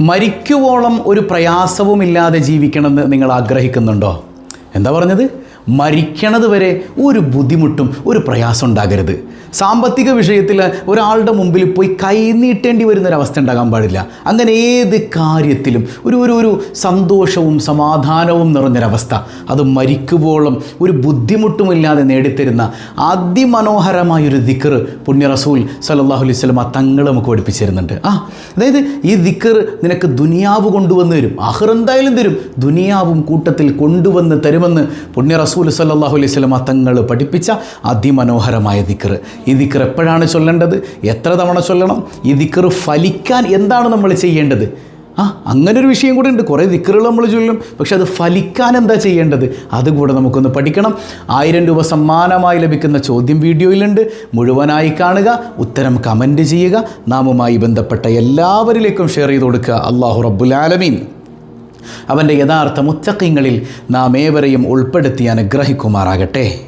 മരിക്കുവോളം ഒരു പ്രയാസവുമില്ലാതെ ജീവിക്കണമെന്ന് നിങ്ങൾ ആഗ്രഹിക്കുന്നുണ്ടോ? എന്താ പറഞ്ഞത്? മരിക്കണത് വരെ ഒരു ബുദ്ധിമുട്ടും ഒരു പ്രയാസം ഉണ്ടാകരുത്. സാമ്പത്തിക വിഷയത്തിൽ ഒരാളുടെ മുമ്പിൽ പോയി കൈനീട്ടേണ്ടി വരുന്നൊരവസ്ഥ ഉണ്ടാകാൻ പാടില്ല. അങ്ങനെ ഏത് കാര്യത്തിലും ഒരു ഒരു ഒരു സന്തോഷവും സമാധാനവും നിറഞ്ഞൊരവസ്ഥ. അത് മരിക്കുവോളം ഒരു ബുദ്ധിമുട്ടുമില്ലാതെ നേടിത്തരുന്ന അതിമനോഹരമായൊരു ദിക്കർ പുണ്യ റസൂൽ സലല്ലാഹു അലൈഹി സ്വലമ തങ്ങൾ നമുക്ക് പഠിപ്പിച്ചു തരുന്നുണ്ട് ആ അതായത് ഈ ദിക്കർ നിനക്ക് ദുനിയാവ് കൊണ്ടുവന്ന് തരും. അഹർ എന്തായാലും തരും. ദുനിയാവും കൂട്ടത്തിൽ കൊണ്ടുവന്ന് തരുമെന്ന് പുണ്യ റസൂൽ സല്ലാഹു അലൈഹി സ്വലമ തങ്ങൾ പഠിപ്പിച്ച അതിമനോഹരമായ ദിക്കർ ഈ ദിക്കർ എപ്പോഴാണ് ചൊല്ലേണ്ടത്? എത്ര തവണ ചൊല്ലണം? ഈ ദിക്കർ ഫലിക്കാൻ എന്താണ് നമ്മൾ ചെയ്യേണ്ടത്? ആ അങ്ങനെ ഒരു വിഷയം കൂടെ ഉണ്ട്. കുറേ ദിക്കറുകൾ നമ്മൾ ചൊല്ലും. പക്ഷെ അത് ഫലിക്കാൻ എന്താ ചെയ്യേണ്ടത്? അതുകൂടെ നമുക്കൊന്ന് പഠിക്കണം. ആയിരം രൂപ സമ്മാനമായി ലഭിക്കുന്ന ചോദ്യം വീഡിയോയിലുണ്ട്. മുഴുവനായി കാണുക ഉത്തരം കമന്റ് ചെയ്യുക നാമുമായി ബന്ധപ്പെട്ട എല്ലാവരിലേക്കും ഷെയർ ചെയ്ത് കൊടുക്കുക. അള്ളാഹു റബ്ബുൽ ആലമീൻ. അവന്റെ യഥാർത്ഥ മുത്തക്കിങ്ങളിൽ നാം ഏവരെയും ഉൾപ്പെടുത്തി അനുഗ്രഹിക്കുമാറാകട്ടെ.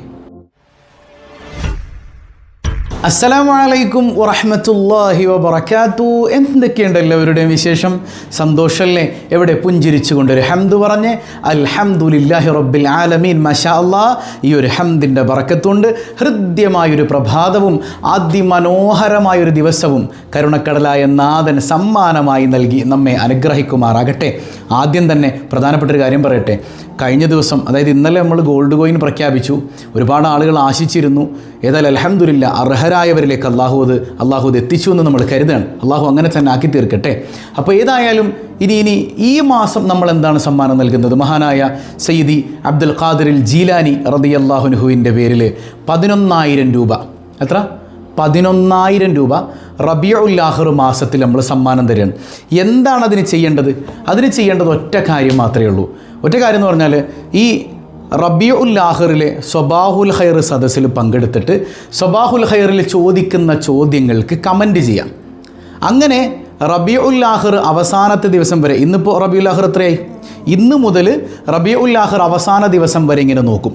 അസ്സലാമു അലൈക്കും വറഹ്മത്തുള്ളാഹി വബറകാത്തു. എന്തൊക്കെയുണ്ട് എല്ലാവരുടെയും വിശേഷം? സന്തോഷമല്ലേ എവിടെ പുഞ്ചിരിച്ചു കൊണ്ടൊരു ഹംദ് പറഞ്ഞ് അൽഹംദുലില്ലാഹി റബ്ബിൽ ആലമീൻ. മഷാ അല്ലാ ഈ ഒരു ഹംദിന്റെ ബറക്കത്തുണ്ട്. ഹൃദ്യമായൊരു പ്രഭാതവും അതിമനോഹരമായൊരു ദിവസവും കരുണക്കടലായ നാഥൻ സമ്മാനമായി നൽകി നമ്മെ അനുഗ്രഹിക്കുമാറാകട്ടെ. ആദ്യം തന്നെ പ്രധാനപ്പെട്ട ഒരു കാര്യം പറയട്ടെ. കഴിഞ്ഞ ദിവസം അതായത് ഇന്നലെ നമ്മൾ ഗോൾഡ് കോയിൻ പ്രഖ്യാപിച്ചു. ഒരുപാട് ആളുകൾ ആശിച്ചിരുന്നു. ഏതായാലും അലഹമുല്ല അർഹരായവരിലേക്ക് അള്ളാഹു അത് അള്ളാഹു അത് എത്തിച്ചു എന്ന് നമ്മൾ കരുതുകയാണ്. അള്ളാഹു അങ്ങനെ തന്നെ ആക്കി തീർക്കട്ടെ. അപ്പോൾ ഏതായാലും ഇനി ഇനി ഈ മാസം നമ്മൾ എന്താണ് സമ്മാനം നൽകുന്നത്? മഹാനായ സയ്യിദി അബ്ദുൽ ഖാദിറിൽ ജീലാനി റതി അള്ളാഹുനുഹുവിന്റെ പേരിൽ പതിനൊന്നായിരം രൂപ. എത്ര? പതിനൊന്നായിരം രൂപ റബിയുല്ലാഹർ മാസത്തിൽ നമ്മൾ സമ്മാനം തരികയാണ്. എന്താണ് അതിന് ചെയ്യേണ്ടത്? അതിന് ചെയ്യേണ്ടത് ഒറ്റ കാര്യം മാത്രമേ ഉള്ളൂ. ഒറ്റ കാര്യം എന്ന് പറഞ്ഞാൽ ഈ റബിയുല്ലാഹറിലെ സ്വബാഹുൽ ഖൈർ സദസ്സിൽ പങ്കെടുത്തിട്ട് സ്വബാഹുൽ ഖൈറിൽ ചോദിക്കുന്ന ചോദ്യങ്ങൾക്ക് കമന്റ് ചെയ്യാം. അങ്ങനെ റബിയുല്ലാഹർ അവസാനത്തെ ദിവസം വരെ ഇന്നിപ്പോൾ റബിയുല്ലാഹർ എത്രയായി? ഇന്ന് മുതൽ റബിയുല്ലാഹർ അവസാന ദിവസം വരെ ഇങ്ങനെ നോക്കും.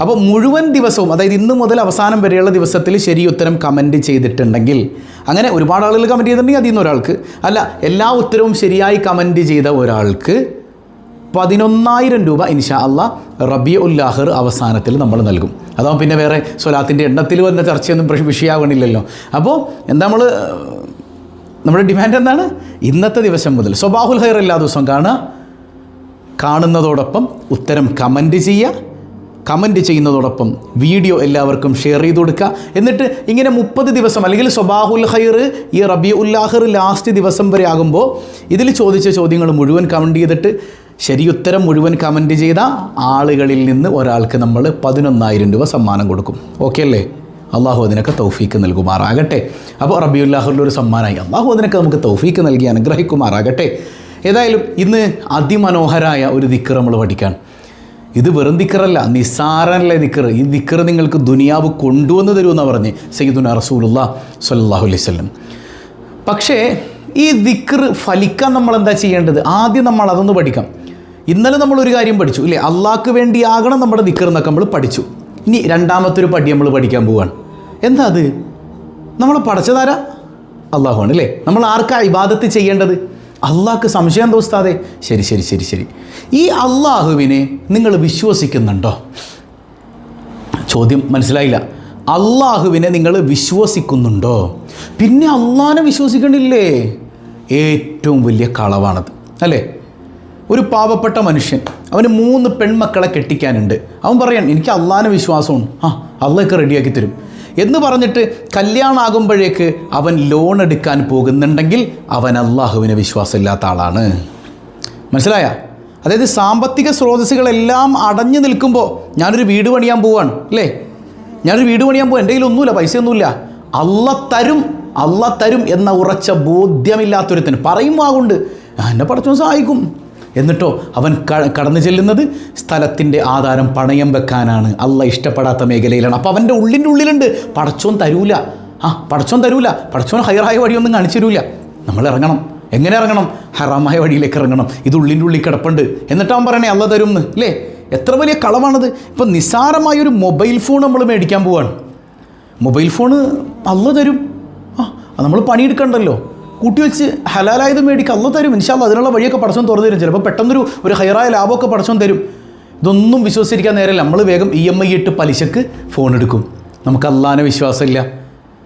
അപ്പോൾ മുഴുവൻ ദിവസവും അതായത് ഇന്ന് മുതൽ അവസാനം വരെയുള്ള ദിവസത്തിൽ ശരി ഉത്തരം കമന്റ് ചെയ്തിട്ടുണ്ടെങ്കിൽ അങ്ങനെ ഒരുപാട് ആളുകൾ കമന്റ് ചെയ്തിട്ടുണ്ടെങ്കിൽ അതിൽ നിന്ന് ഒരാൾക്ക് അല്ല എല്ലാ ഉത്തരവും ശരിയായി കമന്റ് ചെയ്ത ഒരാൾക്ക് പതിനൊന്നായിരം രൂപ ഇൻഷാ അള്ളാ റബിയ ഉല്ലാഹർ അവസാനത്തിൽ നമ്മൾ നൽകും. അതാവും പിന്നെ വേറെ സ്വലാത്തിന്റെ എണ്ണത്തിൽ വന്ന ചർച്ചയൊന്നും പ്രശ്ന വിഷയമാകണില്ലല്ലോ അപ്പോൾ എന്താ നമ്മൾ നമ്മുടെ ഡിമാൻഡ് എന്താണ്? ഇന്നത്തെ ദിവസം മുതൽ സ്വബാഹുൽ ഹൈർ എല്ലാ ദിവസവും കാണുക. കാണുന്നതോടൊപ്പം ഉത്തരം കമന്റ് ചെയ്യുക. കമന്റ് ചെയ്യുന്നതോടൊപ്പം വീഡിയോ എല്ലാവർക്കും ഷെയർ ചെയ്ത് കൊടുക്കുക. എന്നിട്ട് ഇങ്ങനെ മുപ്പത് ദിവസം അല്ലെങ്കിൽ സ്വബാഹുൽ ഹൈർ ഈ റബി ഉല്ലാഹർ ലാസ്റ്റ് ദിവസം വരെ ആകുമ്പോൾ ഇതിൽ ചോദിച്ച ചോദ്യങ്ങൾ മുഴുവൻ കമന്റ് ചെയ്തിട്ട് ശരിയുത്തരം മുഴുവൻ കമന്റ് ചെയ്ത ആളുകളിൽ നിന്ന് ഒരാൾക്ക് നമ്മൾ പതിനൊന്നായിരം രൂപ സമ്മാനം കൊടുക്കും. ഓക്കെ അല്ലേ? അള്ളാഹു അതിനൊക്കെ തൗഫീക്ക് നൽകുമാറാകട്ടെ. അപ്പോൾ റബിയുല്ലാഹുറിന്റെ ഒരു സമ്മാനമായി അള്ളാഹു അതിനൊക്കെ നമുക്ക് തൗഫീക്ക് നൽകി അനുഗ്രഹിക്കുമാറാകട്ടെ. ഏതായാലും ഇന്ന് അതിമനോഹരായ ഒരു ദിക്കർ നമ്മൾ പഠിക്കാൻ. ഇത് വെറും ദിക്കറല്ല നിസ്സാരനല്ലേ ദിക്കർ ഈ ദിക്കർ നിങ്ങൾക്ക് ദുനിയാവ് കൊണ്ടുവന്ന് തരുമെന്നാണ് പറഞ്ഞ് സയ്യിദുന റസൂലുള്ള സല്ലാഹു അലൈഹി സ്വല്ലം പക്ഷേ ഈ ദിക്കർ ഫലിക്കാൻ നമ്മൾ എന്താ ചെയ്യേണ്ടത്? ആദ്യം നമ്മൾ അതൊന്ന് പഠിക്കാം. ഇന്നലെ നമ്മൾ ഒരു കാര്യം പഠിച്ചു. ഇല്ലേ? അള്ളാഹ്ക്ക് വേണ്ടിയാകണം നമ്മുടെ നിക്കറെന്നൊക്കെ നമ്മൾ പഠിച്ചു. ഇനി രണ്ടാമത്തെ ഒരു പടി നമ്മൾ പഠിക്കാൻ പോവുകയാണ് എന്താ അത്? നമ്മൾ പഠിച്ചതാരാ അള്ളാഹുവാണ് അല്ലേ നമ്മൾ ആർക്കാ ഇബാദത്ത് ചെയ്യേണ്ടത്? അള്ളാഹ്ക്ക് സംശയം തോസ്താതെ ശരി ശരി ശരി ശരി. ഈ അള്ളാഹുവിനെ നിങ്ങൾ വിശ്വസിക്കുന്നുണ്ടോ? ചോദ്യം മനസ്സിലായില്ല. അള്ളാഹുവിനെ നിങ്ങൾ വിശ്വസിക്കുന്നുണ്ടോ? പിന്നെ അള്ളാഹിനെ വിശ്വസിക്കണില്ലേ? ഏറ്റവും വലിയ കളവാണത്. അല്ലേ? ഒരു പാവപ്പെട്ട മനുഷ്യൻ. അവന് മൂന്ന് പെൺമക്കളെ കെട്ടിക്കാനുണ്ട്. അവൻ പറയാൻ എനിക്ക് അള്ളാഹിനെ വിശ്വാസമാണ് ആ അള്ളയൊക്കെ റെഡിയാക്കി തരും. എന്ന് പറഞ്ഞിട്ട് കല്യാണമാകുമ്പോഴേക്ക് അവൻ ലോൺ എടുക്കാൻ പോകുന്നുണ്ടെങ്കിൽ അവൻ അള്ളാഹുവിനെ വിശ്വാസമില്ലാത്ത ആളാണ്. മനസ്സിലായ? അതായത് സാമ്പത്തിക സ്രോതസ്സുകളെല്ലാം അടഞ്ഞു നിൽക്കുമ്പോൾ ഞാനൊരു വീട് പണിയാൻ പോവാണ് അല്ലേ? ഞാനൊരു വീട് പണിയാൻ പോകും എന്റെ കയ്യിലൊന്നുമില്ല പൈസയൊന്നുമില്ല. അള്ള തരും അള്ള തരും എന്ന ഉറച്ച ബോധ്യമില്ലാത്തൊരുത്തിന് പറയും ആകൊണ്ട് എന്നെ പഠിച്ചു സഹായിക്കും. എന്നിട്ടോ അവൻ കടന്നു ചെല്ലുന്നത് സ്ഥലത്തിന്റെ ആധാരം പണയം വെക്കാനാണ്. അല്ല ഇഷ്ടപ്പെടാത്ത മേഖലയിലാണ്. അപ്പോൾ അവന്റെ ഉള്ളിന്റെ ഉള്ളിലുണ്ട്. പടച്ചോൻ തരൂല. ആ പടച്ചോൻ തരൂല. പടച്ചോൻ ഹയറായ വഴിയൊന്നും കാണിച്ചു തരൂല നമ്മൾ ഇറങ്ങണം. എങ്ങനെ ഇറങ്ങണം? ഹറാമായ വഴിയിലേക്ക് ഇറങ്ങണം. ഇത് ഉള്ളിന്റെ ഉള്ളിൽ കിടപ്പുണ്ട്. എന്നിട്ട് അവൻ പറയണേ അല്ല തരും എന്ന് അല്ലേ എത്ര വലിയ കളവാണത്. ഇപ്പം നിസ്സാരമായൊരു മൊബൈൽ ഫോൺ നമ്മൾ മേടിക്കാൻ പോവാണ്. മൊബൈൽ ഫോണ് അല്ല തരും. ആ നമ്മൾ പണിയെടുക്കണ്ടല്ലോ. കൂട്ടി വെച്ച് ഹലാലായത് മേടിക്കുക അല്ല തരും. ഇൻഷാല്ല അതിനുള്ള വഴിയൊക്കെ പടച്ചോൻ തുറന്നു തരും. ചിലപ്പോൾ പെട്ടെന്നൊരു ഒരു ഹയറായ ലാഭമൊക്കെ പടച്ചോൻ തരും. ഇതൊന്നും വിശ്വസിച്ചിരിക്കാൻ നേരമില്ല. നമ്മൾ വേഗം ഇ എം ഐ ഇട്ട് പലിശക്ക് ഫോൺ എടുക്കും. നമുക്ക് അള്ളാനെ വിശ്വാസമില്ല.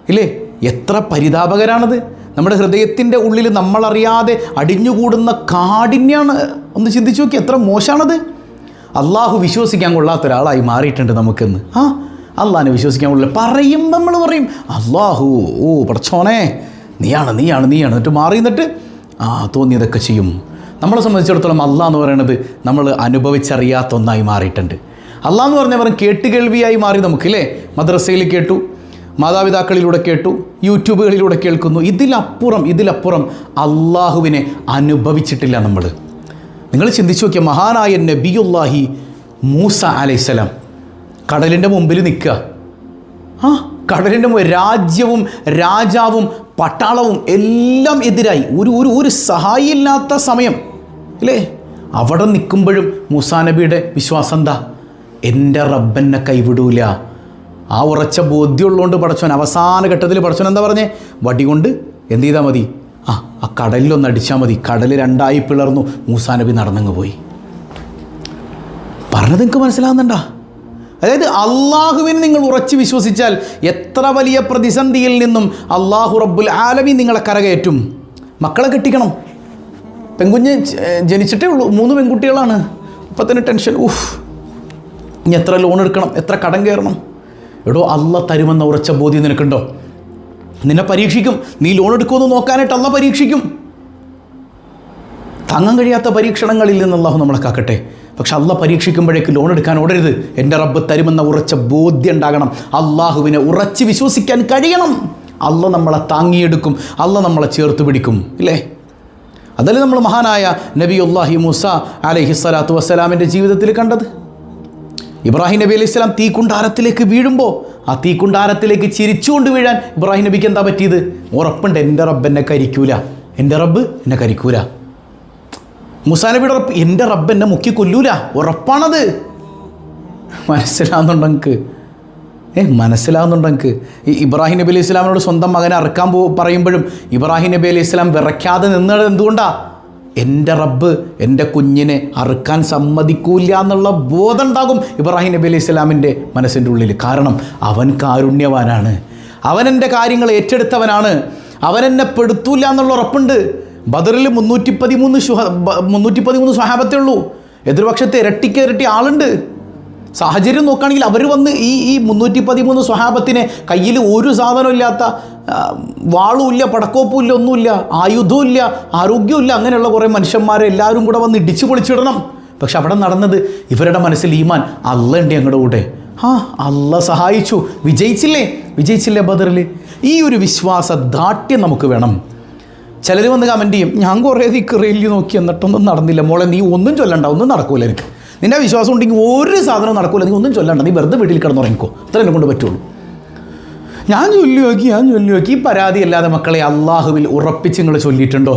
ഇല്ലേ? എത്ര പരിതാപകരാണത്. നമ്മുടെ ഹൃദയത്തിന്റെ ഉള്ളിൽ നമ്മളറിയാതെ അടിഞ്ഞുകൂടുന്ന കാഠിന്യാണ്. ഒന്ന് ചിന്തിച്ചു നോക്കി എത്ര മോശമാണത് അള്ളാഹു വിശ്വസിക്കാൻ കൊള്ളാത്ത ഒരാളായി മാറിയിട്ടുണ്ട് നമുക്കെന്ന്. ആ അള്ളാഹിനെ വിശ്വസിക്കാൻ കൊള്ളില്ല പറയുമ്പോൾ നമ്മൾ പറയും അള്ളാഹു ഓ പടച്ചോനെ നീയാണ് നീയാണ് നീയാണ്. എന്നിട്ട് മാറി നിന്നിട്ട് ആ തോന്നിയതൊക്കെ ചെയ്യും. നമ്മളെ സംബന്ധിച്ചിടത്തോളം അല്ല എന്ന് പറയുന്നത് നമ്മൾ അനുഭവിച്ചറിയാത്ത ഒന്നായി മാറിയിട്ടുണ്ട്. അല്ല എന്ന് പറഞ്ഞാൽ വെറും കേട്ടുകേൾവിയായി മാറി നമുക്കില്ലേ മദ്രസയിൽ കേട്ടു മാതാപിതാക്കളിലൂടെ കേട്ടു യൂട്യൂബുകളിലൂടെ കേൾക്കുന്നു. ഇതിലപ്പുറം ഇതിലപ്പുറം അള്ളാഹുവിനെ അനുഭവിച്ചിട്ടില്ല നമ്മൾ. നിങ്ങൾ ചിന്തിച്ചു നോക്കിയ മഹാനായ നബിയുല്ലാഹി മൂസ അലൈസലാം കടലിന്റെ മുമ്പിൽ നിൽക്കുക. ആ കടലിന്റെ രാജ്യവും രാജാവും പട്ടാളവും എല്ലാം എതിരായി. ഒരു ഒരു ഒരു സഹായിയില്ലാത്ത സമയം. അല്ലേ അവിടെ നിൽക്കുമ്പോഴും മൂസാ നബിയുടെ വിശ്വാസം എന്താ? എന്റെ റബ്ബെന്നെ കൈവിടൂല. ആ ഉറച്ച ബോധ്യമുള്ളതുകൊണ്ട് പടച്ചോൻ അവസാന ഘട്ടത്തിൽ പടച്ചോൻ എന്താ പറഞ്ഞേ? വടി കൊണ്ട് എന്ത് ചെയ്താൽ മതി? ആ ആ കടലിലൊന്ന് അടിച്ചാൽ മതി. കടൽ രണ്ടായി പിളർന്നു. മൂസാ നബി നടന്നങ്ങ് പോയി. പറഞ്ഞത് നിങ്ങൾക്ക് മനസ്സിലാവുന്നുണ്ടോ? അതായത് അള്ളാഹുവിന് നിങ്ങൾ ഉറച്ചു വിശ്വസിച്ചാൽ എത്ര വലിയ പ്രതിസന്ധിയിൽ നിന്നും അള്ളാഹു റബ്ബുൽ ആലമി നിങ്ങളെ കരകയറ്റും. മക്കളെ കെട്ടിക്കണം. പെൺകുഞ്ഞ് ജനിച്ചിട്ടേ ഉള്ളൂ. മൂന്ന് പെൺകുട്ടികളാണ്. ഇപ്പം തന്നെ ടെൻഷൻ. ഉഫ്. ഇനി എത്ര ലോൺ എടുക്കണം? എത്ര കടം കയറണം? എടോ അല്ല തരുമെന്ന ഉറച്ച ബോധ്യം നിനക്കുണ്ടോ? നിന്നെ പരീക്ഷിക്കും. നീ ലോൺ എടുക്കുമെന്ന് നോക്കാനായിട്ട് അല്ല പരീക്ഷിക്കും. താങ്ങാൻ കഴിയാത്ത പരീക്ഷണങ്ങളിൽ നിന്ന് അള്ളാഹു നമ്മളെ കാക്കട്ടെ. പക്ഷെ അല്ല പരീക്ഷിക്കുമ്പോഴേക്ക് ലോൺ എടുക്കാൻ ഓടരുത്. എന്റെ റബ്ബ് തരുമെന്ന ഉറച്ച ബോധ്യം ഉണ്ടാകണം അള്ളാഹുവിനെ ഉറച്ച് വിശ്വസിക്കാൻ കഴിയണം. അല്ല നമ്മളെ താങ്ങിയെടുക്കും. അല്ല നമ്മളെ ചേർത്ത് പിടിക്കും. ഇല്ലേ? അതല്ലേ നമ്മൾ മഹാനായ നബി അള്ളാഹി മൂസ അലഹി സ്വലാത്തു വസ്സലാമിന്റെ ജീവിതത്തിൽ കണ്ടത്? ഇബ്രാഹിം നബി അലൈഹി സ്വലാം തീക്കുണ്ടാരത്തിലേക്ക് വീഴുമ്പോൾ ആ തീക്കുണ്ടാരത്തിലേക്ക് ചിരിച്ചുകൊണ്ട് വീഴാൻ ഇബ്രാഹിം നബിക്ക് എന്താ പറ്റിയത്? ഉറപ്പുണ്ട്. എന്റെ റബ്ബ് എന്നെ കരിക്കൂല. എന്റെ റബ്ബ് എന്നെ കരിക്കൂല. മുസാ റബ്ബ് എന്റെ റബ്ബ് എന്നെ മുക്കി കൊല്ലൂല. ഉറപ്പാണത്. മനസ്സിലാവുന്നുണ്ടോ നിങ്ങൾക്ക് ഏ മനസ്സിലാവുന്നുണ്ടോ ഈ ഇബ്രാഹിം നബി അലൈഹി ഇസ്ലാമിനോട് സ്വന്തം മകനെ അറക്കാൻ പോ പറയുമ്പോഴും ഇബ്രാഹിം നബി അലൈഹി ഇസ്ലാം വിറയ്ക്കാതെ നിന്നത് എന്തുകൊണ്ടാ? എന്റെ റബ്ബ് എന്റെ കുഞ്ഞിനെ അറുക്കാൻ സമ്മതിക്കൂല എന്നുള്ള ബോധം ഉണ്ടാകും ഇബ്രാഹിം നബി അലൈഹി ഇസ്ലാമിന്റെ മനസ്സിന്റെ ഉള്ളിൽ. കാരണം അവൻ കാരുണ്യവാനാണ്. അവൻ എന്റെ കാര്യങ്ങൾ ഏറ്റെടുത്തവനാണ്. അവൻ എന്നെ പെടുത്തൂല എന്നുള്ള ഉറപ്പുണ്ട്. ബദറിൽ മുന്നൂറ്റി പതിമൂന്ന് മുന്നൂറ്റി പതിമൂന്ന് സ്വഹാബത്തേ ഉള്ളൂ. എതിർപക്ഷത്തെ ഇരട്ടിക്ക് ഇരട്ടി ആളുണ്ട്. സാഹചര്യം നോക്കുകയാണെങ്കിൽ അവർ വന്ന് ഈ ഈ മുന്നൂറ്റി പതിമൂന്ന് സ്വഹാബത്തിനെ കയ്യിൽ ഒരു ആ, വാളുമില്ല പടക്കോപ്പുമില്ല ഒന്നുമില്ല ആയുധവുമില്ല ആരോഗ്യമില്ല അങ്ങനെയുള്ള കുറേ മനുഷ്യന്മാരെ എല്ലാവരും കൂടെ വന്ന് ഇടിച്ചു പൊളിച്ചിടണം. പക്ഷെ അവിടെ നടന്നത് ഇവരുടെ മനസ്സിൽ ഈമാൻ അല്ല ഉണ്ട് ഞങ്ങളുടെ കൂടെ. ആ അല്ല സഹായിച്ചു. വിജയിച്ചില്ലേ? വിജയിച്ചില്ലേ ബദറിൽ? ഈ ഒരു വിശ്വാസ ദാഠ്യം നമുക്ക് വേണം. ചിലർ വന്ന് കമന്റ് ചെയ്യും ഞാൻ കുറേ ദിക്കറിയിൽ നോക്കി എന്നിട്ടൊന്നും നടന്നില്ല. മോളെ നീ ഒന്നും ചൊല്ലണ്ട ഒന്നും നടക്കൂല എനിക്ക്. നിന്റെ വിശ്വാസം ഉണ്ടെങ്കിൽ ഒരു സാധനവും നടക്കൂല നീ ഒന്നും ചൊല്ലണ്ട. നീ വെറുതെ വീട്ടിൽ കിടന്നുറങ്ങിക്കോ അത്ര എന്നെ കൊണ്ട് പറ്റുള്ളൂ. ഞാൻ ചൊല്ലി നോക്കി ഞാൻ ചൊല്ലി നോക്കി. ഈ പരാതി അല്ലാതെ മക്കളെ അള്ളാഹുവിൽ ഉറപ്പിച്ച് നിങ്ങൾ ചൊല്ലിയിട്ടുണ്ടോ?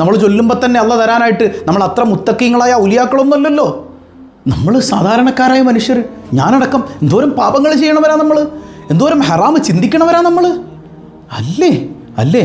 നമ്മൾ ചൊല്ലുമ്പോൾ തന്നെ അള്ള തരാനായിട്ട് നമ്മൾ അത്ര മുത്തക്കീങ്ങളായ ഉലിയാക്കളൊന്നുമല്ലല്ലോ നമ്മൾ സാധാരണക്കാരായ മനുഷ്യർ ഞാനടക്കം എന്തോരം പാപങ്ങൾ ചെയ്യണവരാ നമ്മൾ എന്തോരം ഹറാമ് ചിന്തിക്കണവരാ നമ്മൾ അല്ലേ? അല്ലേ?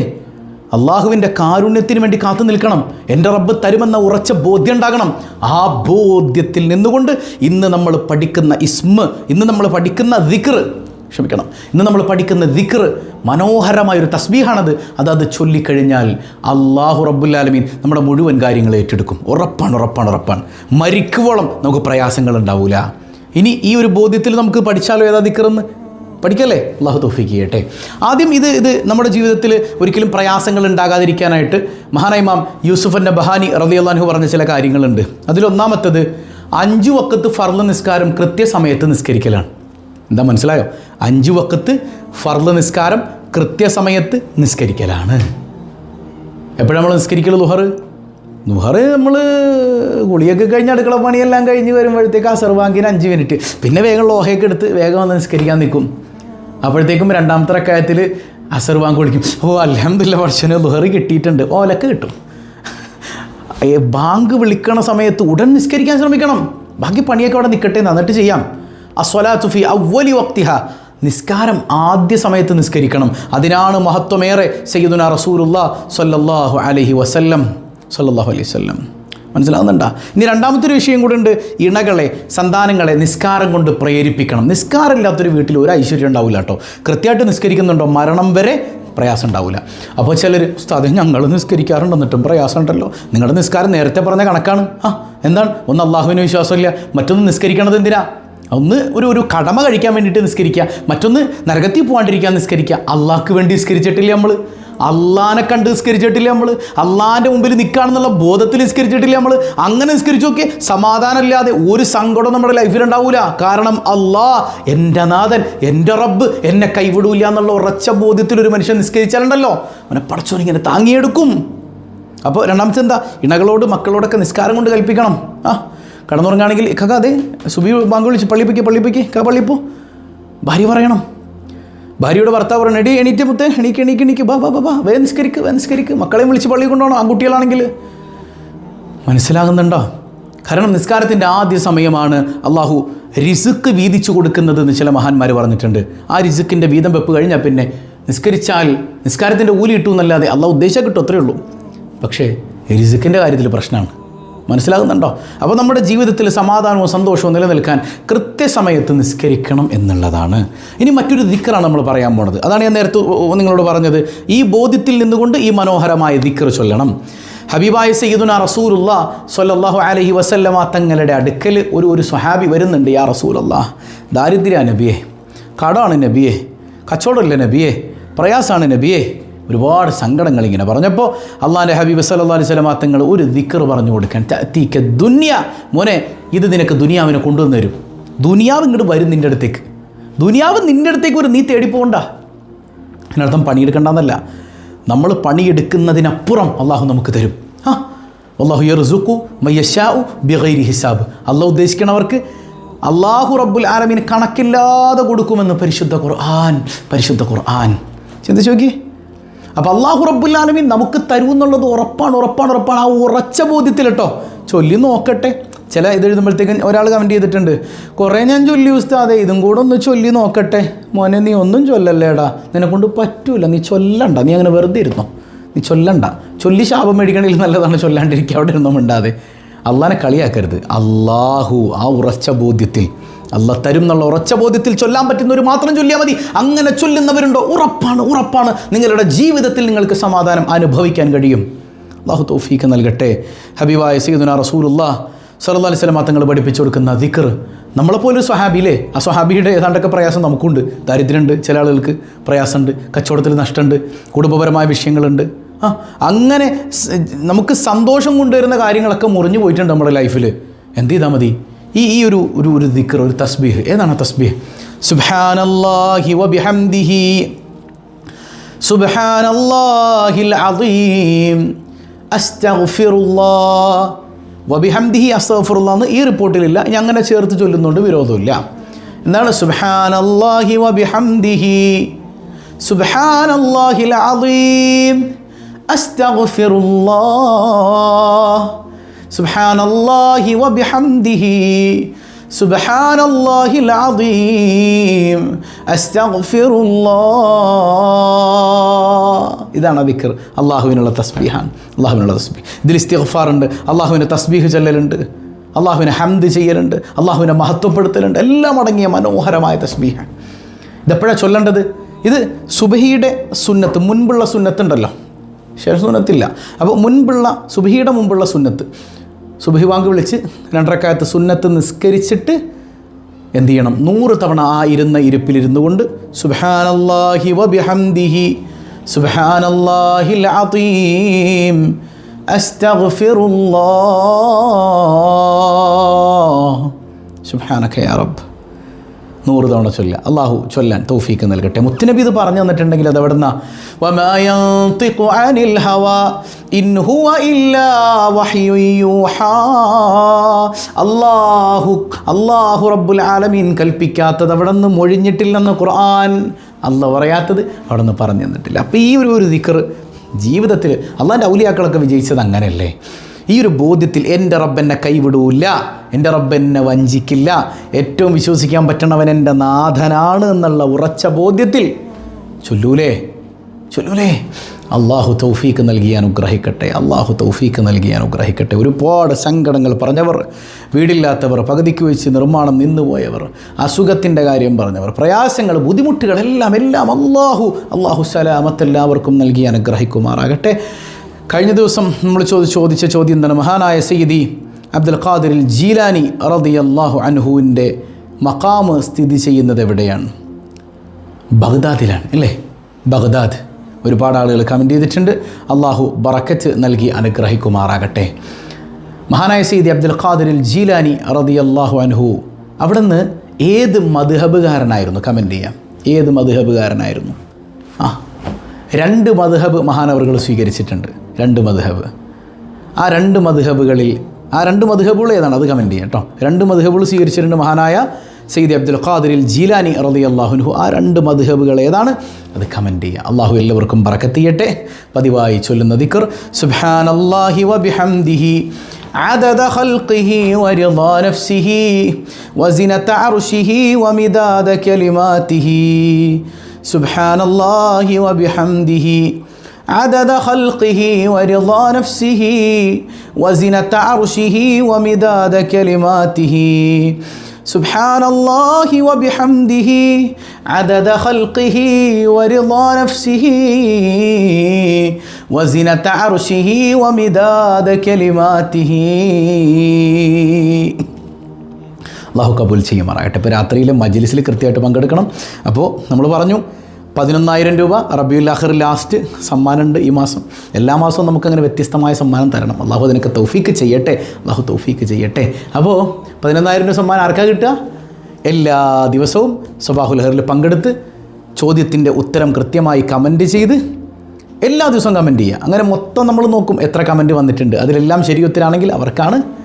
അള്ളാഹുവിന്റെ കാരുണ്യത്തിന് വേണ്ടി കാത്തു നിൽക്കണം. എന്റെ റബ്ബ് തരുമെന്ന ഉറച്ച ബോധ്യം ഉണ്ടാകണം ആ ബോധ്യത്തിൽ നിന്നുകൊണ്ട് ഇന്ന് നമ്മൾ പഠിക്കുന്ന ഇസ്മ ഇന്ന് നമ്മൾ പഠിക്കുന്ന ദിക്ർ ക്ഷമിക്കണം. ഇന്ന് നമ്മൾ പഠിക്കുന്ന ദിക്ർ മനോഹരമായൊരു തസ്ബീഹാണത്. അത് അത് ചൊല്ലിക്കഴിഞ്ഞാൽ അള്ളാഹു റബ്ബുല്ലാലമീൻ നമ്മുടെ മുഴുവൻ കാര്യങ്ങൾ ഏറ്റെടുക്കും. ഉറപ്പാണ് ഉറപ്പാണ് ഉറപ്പാണ്. മരിക്കുവോളം നമുക്ക് പ്രയാസങ്ങൾ ഉണ്ടാവില്ല ഇനി ഈ ഒരു ബോധ്യത്തിൽ നമുക്ക് പഠിച്ചാലോ ഏതാ ദിക്റെന്ന്? പഠിക്കല്ലേ? അള്ളാഹു തോഫിക്ക് ചെയ്യട്ടെ. ആദ്യം ഇത് ഇത് നമ്മുടെ ജീവിതത്തിൽ ഒരിക്കലും പ്രയാസങ്ങൾ ഉണ്ടാകാതിരിക്കാനായിട്ട് മഹാനൈമാം യൂസുഫന്റെ ബഹാനി റബി അള്ളാഹു പറഞ്ഞ ചില കാര്യങ്ങളുണ്ട്. അതിലൊന്നാമത്തത് അഞ്ചു വക്കത്ത് ഫർൾ നിസ്കാരം കൃത്യസമയത്ത് നിസ്കരിക്കലാണ്. എന്താ മനസ്സിലായോ? അഞ്ചു വക്കത്ത് ഫർൾ നിസ്കാരം കൃത്യസമയത്ത് നിസ്കരിക്കലാണ്. എപ്പോഴാണ് നമ്മൾ നിസ്കരിക്കൽ ലുഹർ ലുഹർ നമ്മൾ ഗുളിയൊക്കെ കഴിഞ്ഞ് അടുക്കള പണിയെല്ലാം കഴിഞ്ഞ് വരുമ്പോഴത്തേക്ക് ആ സർവാങ്കിന് അഞ്ച് മിനിറ്റ്. പിന്നെ വേഗം ലോഹയൊക്കെ എടുത്ത് വേഗം വന്ന് നിസ്കരിക്കാൻ നിൽക്കും. അപ്പോഴത്തേക്കും രണ്ടാമത്തെ റക്കായത്തിൽ അസർവാങ്ക് വിളിക്കും. ഓ അലഹമില്ല വർഷന് ലുഹർ കിട്ടിയിട്ടുണ്ട്. ഓലക്ക് കിട്ടും. ബാങ്ക് വിളിക്കണ സമയത്ത് ഉടൻ നിസ്കരിക്കാൻ ശ്രമിക്കണം. ബാക്കി പണിയൊക്കെ അവിടെ നിൽക്കട്ടെ എന്നിട്ട് ചെയ്യാം. അസ്വലാത്തുഫി അവലി വക്തിഹ. നിസ്കാരം ആദ്യ സമയത്ത് നിസ്കരിക്കണം. അതിനാണ് മഹത്വമേറെ സയ്യിദുന റസൂലുള്ള സല്ലല്ലാഹു അലഹി വസല്ലം. സല്ലല്ലാഹു അലൈഹി വസല്ലം. മനസ്സിലാവുന്നുണ്ടോ? ഇനി രണ്ടാമത്തെ ഒരു വിഷയം കൂടെ ഉണ്ട്. ഇണകളെ സന്താനങ്ങളെ നിസ്കാരം കൊണ്ട് പ്രേരിപ്പിക്കണം. നിസ്കാരം ഇല്ലാത്തൊരു വീട്ടിൽ ഒരു ഐശ്വര്യം ഉണ്ടാവില്ല കേട്ടോ. കൃത്യമായിട്ട് നിസ്കരിക്കുന്നുണ്ടോ? മരണം വരെ പ്രയാസം ഉണ്ടാവില്ല. അപ്പോൾ ചിലർ ഉസ്താദ് ഞങ്ങൾ നിസ്കരിക്കാറുണ്ട് എന്നിട്ടും പ്രയാസം ഉണ്ടല്ലോ നിങ്ങളുടെ നിസ്കാരം നേരത്തെ പറഞ്ഞ കണക്കാണ്. ആ എന്താണ്? ഒന്ന് അള്ളാഹുവിന് വിശ്വാസമില്ല. മറ്റൊന്ന് നിസ്കരിക്കണത് എന്തിനാ? ഒന്ന് ഒരു ഒരു കടമ കഴിക്കാൻ വേണ്ടിയിട്ട് നിസ്കരിക്കുക. മറ്റൊന്ന് നരകത്തിൽ പോകാണ്ടിരിക്കാൻ നിസ്കരിക്കുക. അള്ളാഹ്ക്ക് വേണ്ടി നിസ്കരിച്ചിട്ടില്ല നമ്മൾ അള്ളാനെ കണ്ട് നിസ്കരിച്ചിട്ടില്ല നമ്മൾ അള്ളാന്റെ മുമ്പിൽ നിൽക്കുകയാണെന്നുള്ള ബോധത്തിൽ നിസ്കരിച്ചിട്ടില്ല നമ്മൾ അങ്ങനെ നിസ്കരിച്ചു നോക്കി സമാധാനമില്ലാതെ ഒരു സങ്കടം നമ്മുടെ ലൈഫിൽ ഉണ്ടാവൂല. കാരണം അള്ളാ എന്റെ നാഥൻ എന്റെ റബ്ബ് എന്നെ കൈവിടൂല എന്നുള്ള ഉറച്ച ബോധ്യത്തിൽ ഒരു മനുഷ്യൻ നിസ്കരിച്ചാലുണ്ടല്ലോ. അവനെ പടച്ചോനിങ്ങനെ താങ്ങിയെടുക്കും. അപ്പോൾ രണ്ടാമത്തെ എന്താ? ഇണകളോട് മക്കളോടൊക്കെ നിസ്കാരം കൊണ്ട് കൽപ്പിക്കണം. ആ കടന്നുറങ്ങുകയാണെങ്കിൽ കക്ക അതെ സുബി ബാങ്ക് വിളിച്ച് പള്ളിപ്പിക്ക് പള്ളിപ്പിക്ക് ക പള്ളിപ്പോ ഭാര്യ പറയണം. ഭാര്യയുടെ ഭർത്താവ് പറഞ്ഞു എടി എണീറ്റ് മുത്തേ എണീക്ക് എണീക്ക് എണീക്ക്. ബാ ബാ ബാ വേ നിസ്കരിക്ക് വേ നിസ്കരിക്ക്. മക്കളെയും വിളിച്ച് പള്ളി കൊണ്ടുപോകണം ആൺകുട്ടികളാണെങ്കിൽ. മനസ്സിലാകുന്നുണ്ടോ? കാരണം നിസ്കാരത്തിന്റെ ആദ്യ സമയമാണ് അള്ളാഹു റിസുക്ക് വീതിച്ചു കൊടുക്കുന്നതെന്ന് ചില മഹാന്മാർ പറഞ്ഞിട്ടുണ്ട്. ആ റിസുക്കിന്റെ വീതം വെപ്പ് കഴിഞ്ഞാൽ പിന്നെ നിസ്കരിച്ചാൽ നിസ്കാരത്തിന്റെ ഊലി കിട്ടുമെന്നല്ലാതെ അള്ളാഹു ഉദ്ദേശം കിട്ടും അത്രയേ ഉള്ളൂ. പക്ഷേ റിസുക്കിന്റെ കാര്യത്തിൽ പ്രശ്നമാണ്. മനസ്സിലാകുന്നുണ്ടോ? അപ്പോൾ നമ്മുടെ ജീവിതത്തിൽ സമാധാനവും സന്തോഷവും നിലനിൽക്കാൻ കൃത്യസമയത്ത് നിസ്കരിക്കണം എന്നുള്ളതാണ്. ഇനി മറ്റൊരു ദിക്കറാണ് നമ്മൾ പറയാൻ പോണത്. അതാണ് ഞാൻ നേരത്തെ നിങ്ങളോട് പറഞ്ഞത്. ഈ ബോധ്യത്തിൽ നിന്നുകൊണ്ട് ഈ മനോഹരമായ ദിക്കർ ചൊല്ലണം. ഹബീബായ സയ്യിദുന റസൂലുള്ള സൊല്ലാഹു അലഹി വസല്ലമ തങ്ങളുടെ അടുക്കൽ ഒരു ഒരു സ്വഹാബി വരുന്നുണ്ട്. യാ റസൂലല്ലാ ദാരിദ്ര്യ നബിയെ കടമാണ് നബിയെ കച്ചവടമല്ല നബിയെ പ്രയാസമാണ് നബിയെ ഒരുപാട് സങ്കടങ്ങൾ ഇങ്ങനെ പറഞ്ഞപ്പോൾ അള്ളാന്റെ ഹബീബ് സല്ലാ അലൈഹി സ്വലമാ തങ്ങൾ ഒരു ദിക്കർ പറഞ്ഞു കൊടുക്കാൻ തീക്ക ദുനിയ. മോനെ ഇത് നിനക്ക് ദുനിയാവിനെ കൊണ്ടുവന്ന് തരും. ദുനിയാവ് ഇങ്ങോട്ട് വരും നിന്റെ അടുത്തേക്ക്. ദുനിയാവ് നിന്റെ അടുത്തേക്ക് ഒരു നീ തേടിപ്പോണ്ട അതിനർത്ഥം പണിയെടുക്കണ്ടെന്നല്ല. നമ്മൾ പണിയെടുക്കുന്നതിനപ്പുറം അള്ളാഹു നമുക്ക് തരും. ആ അള്ളാഹു യർസുക്കു മയ്യഷാഉ ബിഗൈരി ഹിസാബ്. അള്ളാഹു ഉദ്ദേശിക്കണവർക്ക് അള്ളാഹു റബ്ബുൽ ആലമീൻ കണക്കില്ലാതെ കൊടുക്കുമെന്ന് പരിശുദ്ധ ഖുർആൻ പരിശുദ്ധ ഖുർആൻ. ചിന്തിച്ചു നോക്കി അപ്പോൾ അള്ളാഹു റബ്ബുല്ലാലമീൻ നമുക്ക് തരുമെന്നുള്ളത് ഉറപ്പാണ് ഉറപ്പാണ് ഉറപ്പാണ്. ആ ഉറച്ച ബോധ്യത്തിൽ കേട്ടോ ചൊല്ലി നോക്കട്ടെ. ചില ഇത് എഴുതുമ്പോഴത്തേക്കും ഒരാൾ കമന്റ് ചെയ്തിട്ടുണ്ട്. കുറേ ഞാൻ ചൊല്ലി ഉസ്താദെ ഇതും കൂടെ ഒന്ന് ചൊല്ലി നോക്കട്ടെ. മോനെ നീ ഒന്നും ചൊല്ലല്ലേടാ. നിന്നെ കൊണ്ട് പറ്റൂല. നീ ചൊല്ലണ്ട. നീ അങ്ങനെ വെറുതെ ഇരുന്നോ? നീ ചൊല്ലണ്ട. ചൊല്ലി ശാപം മേടിക്കണമെങ്കിൽ നല്ലതാണ്. ചൊല്ലാണ്ടിരിക്കുക അവിടെ ഇരുന്നോ മിണ്ടാതെ അള്ളാനെ കളിയാക്കരുത്. അള്ളാഹു ആ ഉറച്ച ബോധ്യത്തിൽ. അല്ല തരും എന്നുള്ള ഉറച്ച ബോധ്യത്തിൽ ചൊല്ലാൻ പറ്റുന്നവർ മാത്രം ചൊല്ലിയാൽ മതി. അങ്ങനെ ചൊല്ലുന്നവരുണ്ടോ? ഉറപ്പാണ് ഉറപ്പാണ്. നിങ്ങളുടെ ജീവിതത്തിൽ നിങ്ങൾക്ക് സമാധാനം അനുഭവിക്കാൻ കഴിയും. അള്ളാഹു തോഫീക്ക് നൽകട്ടെ. ഹബീബായ സീദുന റസൂലുള്ള സല്ലാ അലൈഹി വസല്ലം തങ്ങൾ പഠിപ്പിച്ചു കൊടുക്കുന്ന ദിക്കർ നമ്മളെപ്പോലൊരു സ്വഹാബിയിലെ ആ സ്വഹാബിയുടെ ഏതാണ്ടൊക്കെ പ്രയാസം നമുക്കുണ്ട്. ദാരിദ്ര്യമുണ്ട് ചില ആളുകൾക്ക് പ്രയാസമുണ്ട് കച്ചവടത്തിൽ നഷ്ടമുണ്ട് കുടുംബപരമായ വിഷയങ്ങളുണ്ട്. ആ അങ്ങനെ നമുക്ക് സന്തോഷം കൊണ്ടുവരുന്ന കാര്യങ്ങളൊക്കെ മുറിഞ്ഞു പോയിട്ടുണ്ട് നമ്മുടെ ലൈഫിൽ എന്ത് ചെയ്താൽ മതി? ഈ ഈ ഒരു ഒരു ഒരു ദിക്കർ ഒരു തസ്ബീഹ്. ഏതാണ് തസ്ബീഹ്? സുബ്ഹാനല്ലാഹി വബിഹംദിഹി സുബാനല്ലാഹിൽ അദീം. അസ്തഗ്ഫിറുല്ലാഹ്. വബിഹംദിഹി അസ്തഗ്ഫിറുല്ലാഹ് എന്ന് ഈ റിപ്പോർട്ടിലില്ല. ഞാൻ അങ്ങനെ ചേർത്ത് ചൊല്ലുന്നുണ്ട് വിരോധമില്ല. എന്താണ്? സുബ്ഹാനല്ലാഹി വബിഹംദിഹി സുബാനല്ലാഹിൽ അദീം. അസ്തഗ്ഫിറുല്ലാഹ്. സുബ്ഹാനല്ലാഹി വബിഹംദിഹി സുബ്ഹാനല്ലാഹിൽ അദീം അസ്തഗ്ഫിറുല്ലാഹ്. ഇതാണ് വിക്കർ അള്ളാഹുവിനുള്ള തസ്ബീഹാണ്. അള്ളാഹുവിനുള്ള തസ്ബീഹ് ഇതിൽ ഇസ്തിഗ്ഫാറുണ്ട്. അള്ളാഹുവിന്റെ തസ്ബീഹ് ചൊല്ലലുണ്ട്. അള്ളാഹുവിനെ ഹംദ് ചെയ്യലുണ്ട്. അള്ളാഹുവിനെ മഹത്വപ്പെടുത്തലുണ്ട്. എല്ലാം അടങ്ങിയ മനോഹരമായ തസ്ബീഹാണ്. ഇതെപ്പോഴാണ് ചൊല്ലേണ്ടത്? ഇത് സുബഹിയുടെ സുന്നത്ത് മുൻപുള്ള സുന്നത്തുണ്ടല്ലോ. ശേഷം സുന്നത്തില്ല. അപ്പോൾ മുൻപുള്ള സുബഹിയുടെ മുമ്പുള്ള സുന്നത്ത്. സുബഹി വാങ്ക് വിളിച്ച് രണ്ടരക്കാലത്ത് സുന്നത്ത് നിസ്കരിച്ചിട്ട് എന്ത് ചെയ്യണം? നൂറ് തവണ ആ ഇരുന്ന ഇരിപ്പിലിരുന്നു കൊണ്ട് സുബാനല്ലാഹി വബിഹംദിഹി അതീം അസ്തഗ്ഫിറുല്ലാഹ് സുബ്ഹാനക യാ നൂറ് തവണ ചൊല്ല അള്ളാഹു ചൊല്ലാൻ തൗഫീക്ക് നൽകട്ടെ. മുത്തുനബി ഇത് പറഞ്ഞു തന്നിട്ടുണ്ടെങ്കിൽ അത് അള്ളാഹു അള്ളാഹു റബ്ബുൽ ആലമീൻ കൽപ്പിക്കാത്തത് അവിടെ നിന്ന് മൊഴിഞ്ഞിട്ടില്ലെന്ന് ഖുർആൻ അല്ല പറയാത്തത് അവിടെ നിന്ന് പറഞ്ഞു തന്നിട്ടില്ല. അപ്പോൾ ഈ ഒരു ഒരു ദിക്കർ ജീവിതത്തിൽ അള്ളാന്റെ ഔലിയാക്കളൊക്കെ വിജയിച്ചത് അങ്ങനെയല്ലേ? ഈ ഒരു ബോധ്യത്തിൽ എന്റെ റബ്ബെന്നെ കൈവിടൂല എന്റെ റബ്ബെന്നെ വഞ്ചിക്കില്ല ഏറ്റവും വിശ്വസിക്കാൻ പറ്റണവൻ എന്റെ നാഥനാണ് എന്നുള്ള ഉറച്ച ബോധ്യത്തിൽ ചൊല്ലൂലേ ചൊല്ലൂലേ. അള്ളാഹു തൗഫീക്ക് നൽകി അനുഗ്രഹിക്കട്ടെ അള്ളാഹു തൗഫീക്ക് നൽകി അനുഗ്രഹിക്കട്ടെ. ഒരുപാട് സങ്കടങ്ങൾ പറഞ്ഞവർ വീടില്ലാത്തവർ പകുതിക്ക് വെച്ച് നിർമ്മാണം നിന്നുപോയവർ അസുഖത്തിന്റെ കാര്യം പറഞ്ഞവർ പ്രയാസങ്ങൾ ബുദ്ധിമുട്ടുകൾ എല്ലാം എല്ലാം അള്ളാഹു അള്ളാഹു സലാമത്ത് എല്ലാവർക്കും നൽകി അനുഗ്രഹിക്കുമാറാകട്ടെ. കഴിഞ്ഞ ദിവസം നമ്മൾ ചോദിച്ച ചോദ്യം എന്താണ്? മഹാനായ സയ്യിദി അബ്ദുൽ ഖാദിറിൽ ജീലാനി റതി അള്ളാഹു അൻഹുവിന്റെ മക്കാമ് സ്ഥിതി ചെയ്യുന്നത് എവിടെയാണ്? ബഗ്ദാദിലാണ് അല്ലേ? ബഗ്ദാദ്. ഒരുപാട് ആളുകൾ കമന്റ് ചെയ്തിട്ടുണ്ട്. അള്ളാഹു ബറക്കത്ത് നൽകി അനുഗ്രഹിക്കുമാറാകട്ടെ. മഹാനായ സീദി അബ്ദുൽ ഖാദിറിൽ ജീലാനി റതി അള്ളാഹു അൻഹു അവിടുന്ന് ഏത് മധുഹബുകാരനായിരുന്നു കമന്റ് ചെയ്യാം. ഏത് മധുഹബുകാരനായിരുന്നു ആ രണ്ട് മധുഹബ് മഹാനവറുകൾ സ്വീകരിച്ചിട്ടുണ്ട്. രണ്ട് മധുഹബ് ആ രണ്ട് മധുഹബുകളിൽ ആ രണ്ട് മധുഹബുകൾ ഏതാണ് അത് കമൻറ്റ് ചെയ്യാം കേട്ടോ രണ്ട് മധുഹബുകൾ സ്വീകരിച്ചിട്ടുണ്ട് മഹാനായ സയ്യിദ് അബ്ദുൽ ഖാദിറിൽ ജീലാനി റതി അള്ളാഹുൻഹു ആ രണ്ട് മധുഹബുകൾ ഏതാണ് അത് കമൻറ്റ് ചെയ്യുക അള്ളാഹു എല്ലാവർക്കും പറക്കത്തിയട്ടെ പതിവായി ചൊല്ലുന്ന ദിക്കർ സുബ്ഹാൻ അള്ളാഹി വബിഹംദിഹി عدد خلقه ورضا نفسه وزنة عرشه ومداد كلماته سبحان الله وبحمده عدد خلقه ورضا نفسه وزنة عرشه ومداد كلماته سبحان الله وبحمده عدد خلقه ورضا نفسه وزنة عرشه ومداد كلماته അള്ളാഹു കബൂൽ ചെയ്യുമാറാകട്ടെ ഇപ്പോൾ രാത്രിയിലെ മജ്ലിസിൽ കൃത്യമായിട്ട് പങ്കെടുക്കണം അപ്പോൾ നമ്മൾ പറഞ്ഞു പതിനൊന്നായിരം രൂപ റബിയുൽ ആഖിർ ലാസ്റ്റ് സമ്മാനമുണ്ട് ഈ മാസം. എല്ലാ മാസവും നമുക്കങ്ങനെ വ്യത്യസ്തമായ സമ്മാനം തരണം. അള്ളാഹു അതിനൊക്കെ തൗഫീക്ക് ചെയ്യട്ടെ. അള്ളാഹു തൗഫീക്ക് ചെയ്യട്ടെ. അപ്പോൾ പതിനൊന്നായിരം രൂപ സമ്മാനം ആർക്കാ കിട്ടുക? എല്ലാ ദിവസവും സബാഹുൽ ഹറിൽ പങ്കെടുത്ത് ചോദ്യത്തിന്റെ ഉത്തരം കൃത്യമായി കമന്റ് ചെയ്ത് എല്ലാ ദിവസവും കമന്റ് ചെയ്യുക. അങ്ങനെ മൊത്തം നമ്മൾ നോക്കും എത്ര കമന്റ് വന്നിട്ടുണ്ട്. അതിലെല്ലാം ശരി ഉത്തരാണെങ്കിൽ അവർക്കാണ്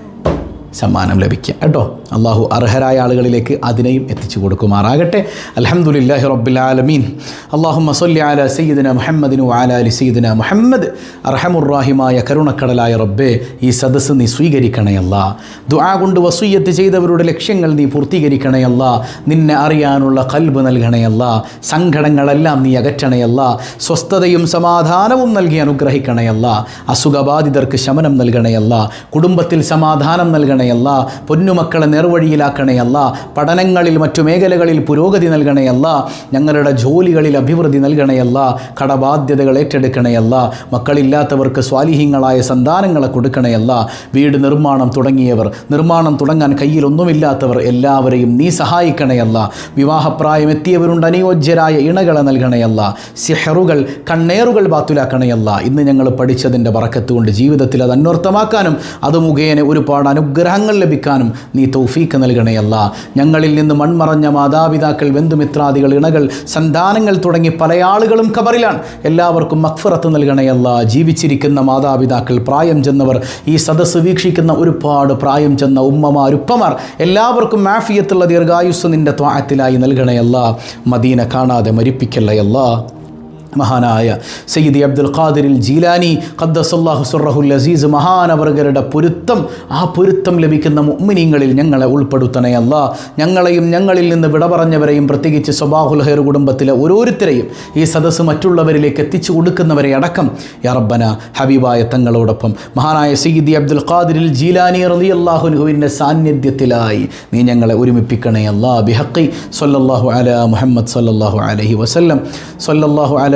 സമ്മാനം ലഭിക്കുക. കേട്ടോ? അള്ളാഹു അർഹരായ ആളുകളിലേക്ക് അതിനെയും എത്തിച്ചു കൊടുക്കുമാറാകട്ടെ. അലഹമുല്ലാഹി റബ്ബിൽ ആലമീൻ. അള്ളാഹു മസൊല്ലി ആല സയ്യിദിന മുഹമ്മദിനു ആല അലി സയ്യിദിന മുഹമ്മദ്. അർഹമുറാഹിമായ കരുണക്കടലായ റബ്ബെ ഈ സദസ്സ് നീ സ്വീകരിക്കണയല്ല ദുആ കൊണ്ട് വസൂയത്ത് ചെയ്തവരുടെ ലക്ഷ്യങ്ങൾ നീ പൂർത്തീകരിക്കണയല്ല നിന്നെ അറിയാനുള്ള കൽബ് നൽകണയല്ല സങ്കടങ്ങളെല്ലാം നീ അകറ്റണയല്ല സ്വസ്ഥതയും സമാധാനവും നൽകി അനുഗ്രഹിക്കണയല്ല അസുഖബാധിതർക്ക് ശമനം നൽകണയല്ല കുടുംബത്തിൽ സമാധാനം നൽകണയല്ല പൊന്നുമക്കളെ നേർവഴിയിലാക്കണയല്ല പഠനങ്ങളിൽ മറ്റു മേഖലകളിൽ പുരോഗതി നൽകണയല്ല ഞങ്ങളുടെ ജോലികളിൽ അഭിവൃദ്ധി നൽകണയല്ല കടബാധ്യതകൾ ഏറ്റെടുക്കണയല്ല മക്കളില്ലാത്തവർക്ക് സ്വാലിഹ്യങ്ങളായ സന്താനങ്ങളെ കൊടുക്കണയല്ല വീട് നിർമ്മാണം തുടങ്ങിയവർ നിർമ്മാണം തുടങ്ങാൻ കയ്യിലൊന്നുമില്ലാത്തവർ എല്ലാവരെയും നീ സഹായിക്കണയല്ല വിവാഹപ്രായം എത്തിയവരുണ്ട് അനുയോജ്യരായ ഇണകളെ നൽകണയല്ല സിഹറുകൾ കണ്ണേറുകൾ ബാത്തുലാക്കണയല്ല ഇന്ന് ഞങ്ങൾ പഠിച്ചതിന്റെ പറക്കത്തുകൊണ്ട് ജീവിതത്തിൽ അത് അന്വർത്ഥമാക്കാനും അത് മുഖേന ഒരുപാട് അനുഗ്രഹങ്ങൾ ലഭിക്കാനും നീ തൗഫീക്ക് നൽകണയല്ല ഞങ്ങളിൽ നിന്ന് മൺമറഞ്ഞ മാതാപിതാക്കൾ ബന്ധുമിത്രാദികൾ ഇണകൾ സന്താനങ്ങൾ തുടങ്ങി പല ആളുകളും കബറിലാണ് എല്ലാവർക്കും മക്ഫറത്ത് നൽകണയല്ല ജീവിച്ചിരിക്കുന്ന മാതാപിതാക്കൾ പ്രായം ചെന്നവർ ഈ സദസ്സ് വീക്ഷിക്കുന്ന ഒരുപാട് പ്രായം ചെന്ന ഉമ്മമാർ ഉപ്പമാർ എല്ലാവർക്കും മാഫിയത്തുള്ള ദീർഘായുസ് നിന്റെ ത്വാഴത്തിലായി നൽകണയല്ല മദീന കാണാതെ മരിപ്പിക്കല്ലയല്ല മഹാനായ സയ്യിദ് അബ്ദുൽ ഖാദിറിൽ ജീലാനി ഖദ്ദസല്ലാഹു സുറഹുൽ അസീസ് മഹാനവർഗരുടെ പൊരുത്തം ആ പൊരുത്തം ലഭിക്കുന്ന മുഅ്മിനീങ്ങളിൽ ഞങ്ങളെ ഉൾപ്പെടുത്തണേ ഉൾപ്പെടുത്തണയല്ല ഞങ്ങളെയും ഞങ്ങളിൽ നിന്ന് വിട പറഞ്ഞവരെയും പ്രത്യേകിച്ച് സ്വബാഹുൽ ഹെയർ കുടുംബത്തിലെ ഓരോരുത്തരെയും ഈ സദസ്സ് മറ്റുള്ളവരിലേക്ക് എത്തിച്ചു കൊടുക്കുന്നവരെ അടക്കം യറബന ഹബീബായ തങ്ങളോടൊപ്പം മഹാനായ സയ്യിദി അബ്ദുൽ ഖാദിരിൽ ജീലാനി റലി അള്ളാഹുനുഹുവിന്റെ സാന്നിധ്യത്തിലായി നീ ഞങ്ങളെ ഒരുമിപ്പിക്കണേ അല്ലാ. ബിഹക്കി സൊല്ലാഹു അല മുഹമ്മദ് സല്ലല്ലാഹു അലഹി വസല്ലം. സൊല്ലാഹു അല